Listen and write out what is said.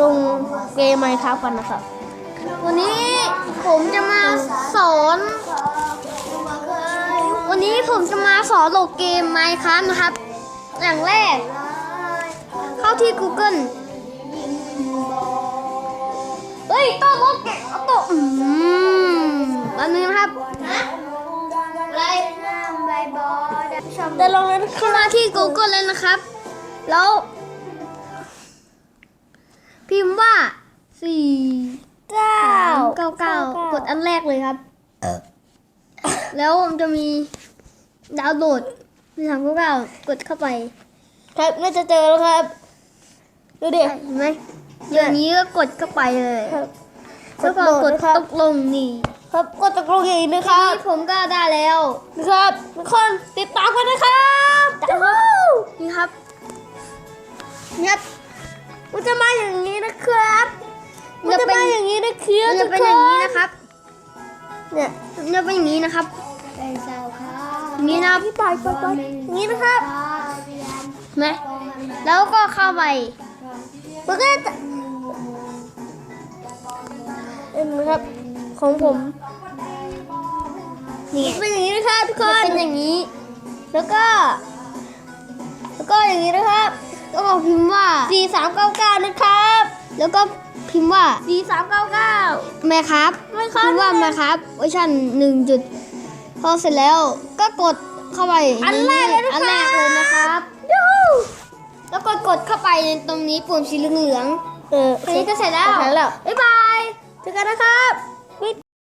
ลงเกมไมครับกันนะครับ วันนี้ผมจะมาสอน วันนี้ผมจะมาสอนโหลดเกม Minecraft นะครับ อย่างแรก เข้าที่ Google เฮ้ยต้องลดเก็บเอาตัวอืมอันนี้นะครับอะไรใบบอดแต่ลงนั้นเข้ามาที่ Google เลยนะครับ แล้ว สี่เก้าเก้าเก้ากดอันแรกเลยครับ แล้วมันจะมีดาวน์โหลดมีสามเก้าเก้ากดเข้าไป ครับน่าจะเจอแล้วครับดูดิเห็นไหมอย่างนี้ก็กดเข้าไปเลยครับแล้วก็กดนะครับตกลงนี่ครับกดตกลงอย่างนี้นะครับนี่ผมก็ได้แล้วนะครับทุกคนติดตามกันนะครับจ้าฮู้นี่ครับเนี่ยมันจะมาอย่างนี้นะครับ มันจะมาอย่างนี้นะครับมันทุจะกเป็นคอย่างนี้นนะครับเนี่ยมันจะเป็นอย่างนี้นะครับเป็นเจ้าค่ะอย่างนี้นะครับพี่ปล่อยปล่อยปล่อยอย่างนี้นะครับเห็นไหมแล้วก็เข้าไปมันก็จะเห็นไหมครับของผมนี่เป็นอย่างนี้นะครับทุกคมันนเป็นอย่างนี้ แล้วก็ แล้วก็อย่างนี้นะครับแล้วก็พิมพ์ว่า 4399 นะครับ แล้วก็ พิมพ์ว่า4399แม่ครับ ไม่ครับ พิมพ์ว่าแม่ครับเวอร์ชันหนึ่งจุด พอเสร็จแล้วก็กดเข้าไปอันแรกเลยนะครับ อันแรกเลยนะครับ ยูฮูแล้วก็กดเข้าไปในตรงนี้ปุ่มสีเหลืองเออๆอันนี้ก็เสร็จแล้ว เสร็จแล้ว บ๊ายบาย เจอกันนะครับ